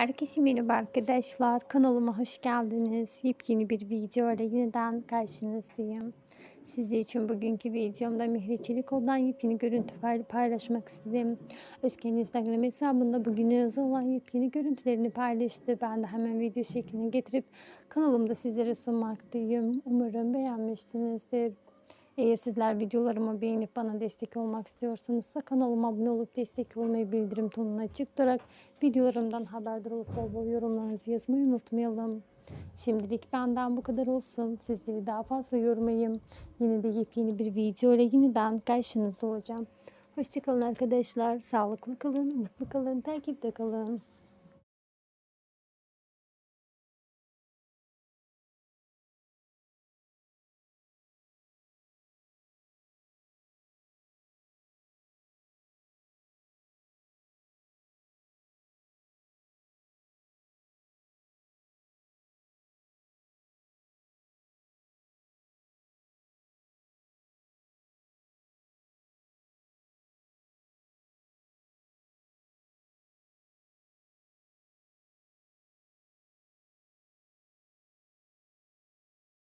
Herkese merhaba arkadaşlar. Kanalıma hoş geldiniz. Yepyeni bir video ile yeniden karşınızdayım. Sizler için bugünkü videomda Mihri Çelikoğlu'dan yepyeni görüntü pay- paylaşmak istedim. Özge'nin Instagram hesabında bugün özel olan yepyeni görüntülerini paylaştı. Ben de hemen video şekline getirip kanalımda sizlere sunmaktayım. Umarım beğenmişsinizdir. Eğer sizler videolarımı beğenip bana destek olmak istiyorsanız kanalıma abone olup destek olmayı bildirim tonuna açık videolarımdan haberdar olup bol bol yorumlarınızı yazmayı unutmayalım. Şimdilik benden bu kadar olsun. Sizleri daha fazla yormayayım. Yine de yepyeni bir video ile yeniden karşınızda olacağım. Hoşçakalın arkadaşlar. Sağlıklı kalın, mutlu kalın, takipte kalın.